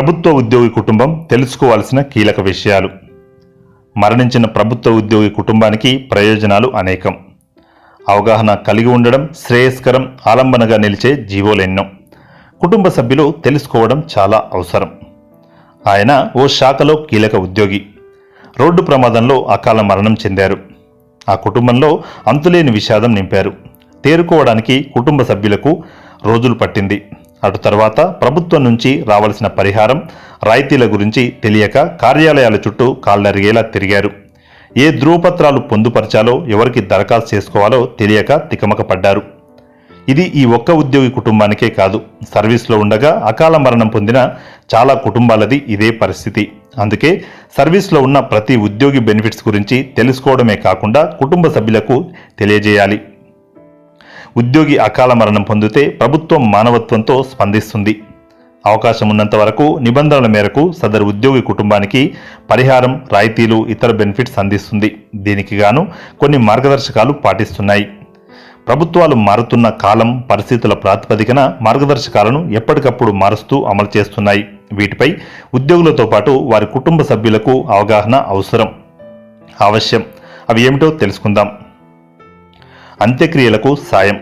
ప్రభుత్వ ఉద్యోగి కుటుంబం తెలుసుకోవాల్సిన కీలక విషయాలు. మరణించిన ప్రభుత్వ ఉద్యోగి కుటుంబానికి ప్రయోజనాలు అనేకం. అవగాహన కలిగి ఉండడం శ్రేయస్కరం ఆలంబనగా నిలిచే జీవోలెన్నో. కుటుంబ సభ్యులు తెలుసుకోవడం చాలా అవసరం. ఆయన ఓ శాఖలో కీలక ఉద్యోగి. రోడ్డు ప్రమాదంలో అకాల మరణం చెందారు. ఆ కుటుంబంలో అంతులేని విషాదం నింపారు. తేరుకోవడానికి కుటుంబ సభ్యులకు రోజులు పట్టింది. అటు తర్వాత ప్రభుత్వం నుంచి రావాల్సిన పరిహారం రాయితీల గురించి తెలియక కార్యాలయాల చుట్టూ కాళ్ళరిగేలా తిరిగారు. ఏ ధృవపత్రాలు పొందుపరచాలో ఎవరికి దరఖాస్తు చేసుకోవాలో తెలియక తికమక పడ్డారు ఇది ఈ ఒక్క ఉద్యోగి కుటుంబానికే కాదు సర్వీస్లో ఉండగా అకాల మరణం పొందిన చాలా కుటుంబాలది ఇదే పరిస్థితి. అందుకే సర్వీస్లో ఉన్న ప్రతి ఉద్యోగి బెనిఫిట్స్ గురించి తెలుసుకోవడమే కాకుండా కుటుంబ సభ్యులకు తెలియజేయాలి. ఉద్యోగి అకాల మరణం పొందితే ప్రభుత్వం మానవత్వంతో స్పందిస్తుంది. అవకాశం ఉన్నంత వరకు నిబంధనల మేరకు సదరు ఉద్యోగి కుటుంబానికి పరిహారం రాయితీలు ఇతర బెనిఫిట్స్ అందిస్తుంది. దీనికి గాను కొన్ని మార్గదర్శకాలు పాటిస్తున్నాయి. ప్రభుత్వాలు మారుతున్న కాలం పరిస్థితుల ప్రాతిపదికన మార్గదర్శకాలను ఎప్పటికప్పుడు మారుస్తూ అమలు చేస్తున్నాయి. వీటిపై ఉద్యోగులతో పాటు వారి కుటుంబ సభ్యులకు అవగాహన అవసరం. అవశ్యం. అవి ఏమిటో తెలుసుకుందాం. అంత్యక్రియలకు సాయం.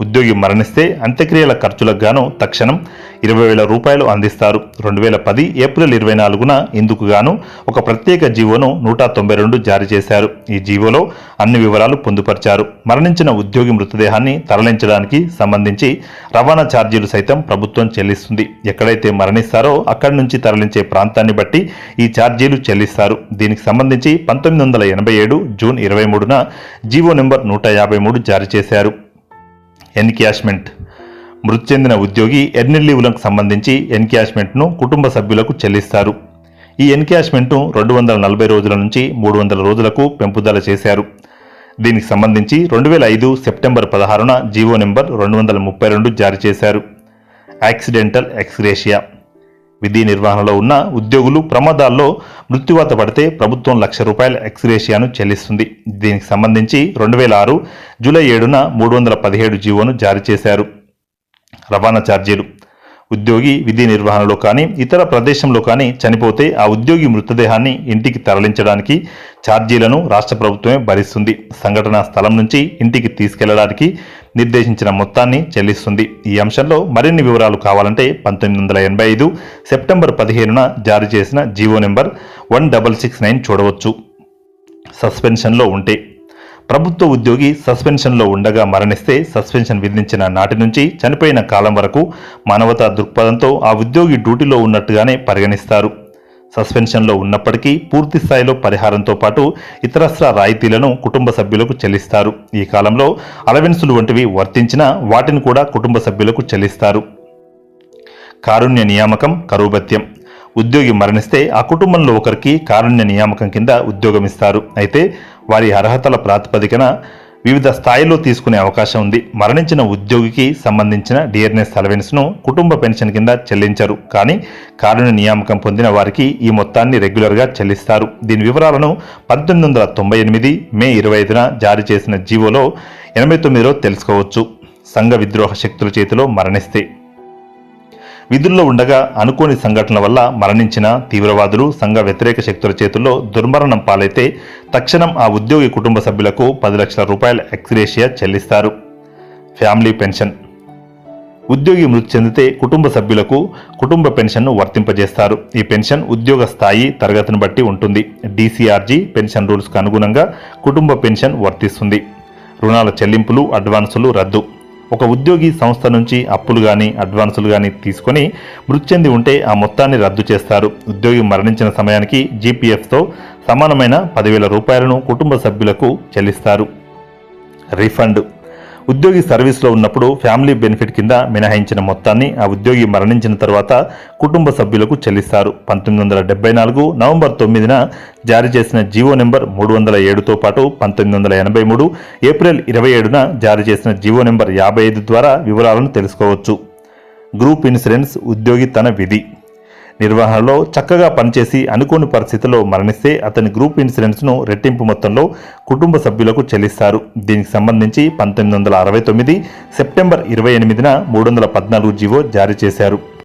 ఉద్యోగి మరణిస్తే అంత్యక్రియల ఖర్చులకు గాను తక్షణం ఇరవై వేల రూపాయలు అందిస్తారు. రెండు వేల పది ఏప్రిల్ ఇరవై నాలుగున ఇందుకు గాను ఒక ప్రత్యేక జీవోను నూట తొంభై రెండు జారీ చేశారు. ఈ జీవోలో అన్ని వివరాలు పొందుపరిచారు. మరణించిన ఉద్యోగి మృతదేహాన్ని తరలించడానికి సంబంధించి రవాణా ఛార్జీలు సైతం ప్రభుత్వం చెల్లిస్తుంది. ఎక్కడైతే మరణిస్తారో అక్కడి నుంచి తరలించే ప్రాంతాన్ని బట్టి ఈ ఛార్జీలు చెల్లిస్తారు. దీనికి సంబంధించి పంతొమ్మిది వందల ఎనభై ఏడు జూన్ ఇరవై మూడున జీవో నెంబర్ నూట యాభై మూడు జారీ చేశారు. ఎన్క్యాష్మెంట్. మృతి చెందిన ఉద్యోగి ఎర్నిల్ లీవులకు సంబంధించి ఎన్క్యాష్మెంట్ను కుటుంబ సభ్యులకు చెల్లిస్తారు. ఈ ఎన్క్యాష్మెంట్ను రెండు వందల నలభై రోజుల నుంచి మూడు వందల రోజులకు పెంపుదల చేశారు. దీనికి సంబంధించి రెండు వేల ఐదు సెప్టెంబర్ పదహారున జీవో నెంబర్ రెండు వందల ముప్పై రెండు జారీ చేశారు. Accidental ex gratia. విధి నిర్వహణలో ఉన్న ఉద్యోగులు ప్రమాదాల్లో మృత్యువాత పడితే ప్రభుత్వం లక్ష రూపాయల ఎక్స్గ్రేషియాను చెల్లిస్తుంది. దీనికి సంబంధించి రెండు వేల ఆరు జూలై ఏడున మూడు వందల పదిహేడు జీవోను జారీ చేశారు. రవాణా ఛార్జీలు. ఉద్యోగి విధి నిర్వహణలో కానీ ఇతర ప్రదేశంలో కానీ చనిపోతే ఆ ఉద్యోగి మృతదేహాన్ని ఇంటికి తరలించడానికి ఛార్జీలను రాష్ట్ర ప్రభుత్వమే భరిస్తుంది. సంఘటనా స్థలం నుంచి ఇంటికి తీసుకెళ్ళడానికి నిర్దేశించిన మొత్తాన్ని చెల్లిస్తుంది. ఈ అంశంలో మరిన్ని వివరాలు కావాలంటే పంతొమ్మిది వందల ఎనభై ఐదు సెప్టెంబర్ పదిహేనున జారీ చేసిన G O number one double six nine చూడవచ్చు. సస్పెన్షన్లో ఉంటే. ప్రభుత్వ ఉద్యోగి సస్పెన్షన్లో ఉండగా మరణిస్తే సస్పెన్షన్ విధించిన నాటి నుంచి చనిపోయిన కాలం వరకు మానవతా దృక్పథంతో ఆ ఉద్యోగి డ్యూటీలో ఉన్నట్టుగానే పరిగణిస్తారు. సస్పెన్షన్లో ఉన్నప్పటికీ పూర్తి స్థాయిలో పరిహారంతో పాటు ఇతరస్ర రాయితీలను కుటుంబ సభ్యులకు చెల్లిస్తారు. ఈ కాలంలో అలవెన్సులు వంటివి వర్తించినా వాటిని కూడా కుటుంబ సభ్యులకు చెల్లిస్తారు. కారుణ్య నియామకం కరువుభత్యం ఉద్యోగి మరణిస్తే ఆ కుటుంబంలో ఒకరికి కారుణ్య నియామకం కింద ఉద్యోగం ఇస్తారు అయితే వారి అర్హతల ప్రాతిపదికన వివిధ స్థాయిలో తీసుకునే అవకాశం ఉంది. మరణించిన ఉద్యోగికి సంబంధించిన డిఆర్ఎస్ అలవెన్స్ను కుటుంబ పెన్షన్ కింద చెల్లించరు. కానీ కారుణ్య నియామకం పొందిన వారికి ఈ మొత్తాన్ని రెగ్యులర్గా చెల్లిస్తారు. దీని వివరాలను పంతొమ్మిది వందల తొంభై ఎనిమిది మే ఇరవై ఐదున జారీ చేసిన జీవోలో ఎనభై తొమ్మిదిలో తెలుసుకోవచ్చు. సంఘ విద్రోహ శక్తుల చేతిలో మరణిస్తే విధుల్లో ఉండగా అనుకోని సంఘటనల వల్ల మరణించిన తీవ్రవాదులు సంఘ వ్యతిరేక శక్తుల చేతుల్లో దుర్మరణం పాలైతే తక్షణం ఆ ఉద్యోగి కుటుంబ సభ్యులకు పది లక్షల రూపాయల ఎక్స్గ్రేషియా చెల్లిస్తారు. Family pension. ఉద్యోగి మృతి చెందితే కుటుంబ సభ్యులకు కుటుంబ పెన్షన్ను వర్తింపజేస్తారు. ఈ పెన్షన్ ఉద్యోగ స్థాయి తరగతిని బట్టి ఉంటుంది. డీసీఆర్జీ పెన్షన్ రూల్స్కు అనుగుణంగా కుటుంబ పెన్షన్ వర్తిస్తుంది. రుణాల చెల్లింపులు అడ్వాన్సులు రద్దు. ఒక ఉద్యోగి సంస్థ నుంచి అప్పులు కానీ అడ్వాన్సులు కానీ తీసుకొని మృతి చెంది ఉంటే ఆ మొత్తాన్ని రద్దు చేస్తారు. ఉద్యోగి మరణించిన సమయానికి జీపీఎఫ్తో సమానమైన పదివేల రూపాయలను కుటుంబ సభ్యులకు చెల్లిస్తారు. రీఫండ్. ఉద్యోగి సర్వీస్లో ఉన్నప్పుడు ఫ్యామిలీ బెనిఫిట్ కింద మినహాయించిన మొత్తాన్ని ఆ ఉద్యోగి మరణించిన తర్వాత కుటుంబ సభ్యులకు చెల్లిస్తారు. పంతొమ్మిది వందల డెబ్బై నాలుగు నవంబర్ తొమ్మిదిన జారీ చేసిన జీవో నెంబర్ మూడు వందల ఏడుతో పాటు పంతొమ్మిది వందల ఎనభై మూడు ఏప్రిల్ ఇరవై ఏడున జారీ చేసిన జీవో నెంబర్ యాభై ఐదు ద్వారా వివరాలను తెలుసుకోవచ్చు. గ్రూప్ ఇన్సూరెన్స్ ఉద్యోగి తన విధి. నిర్వహణలో చక్కగా పనిచేసి అనుకోని పరిస్థితుల్లో మరణిస్తే అతని గ్రూప్ ఇన్సూరెన్స్ను రెట్టింపు మొత్తంలో కుటుంబ సభ్యులకు చెల్లిస్తారు. దీనికి సంబంధించి పంతొమ్మిది వందల అరవై తొమ్మిది సెప్టెంబర్ ఇరవై ఎనిమిదిన మూడు వందల పద్నాలుగు జీవో జారీ చేశారు.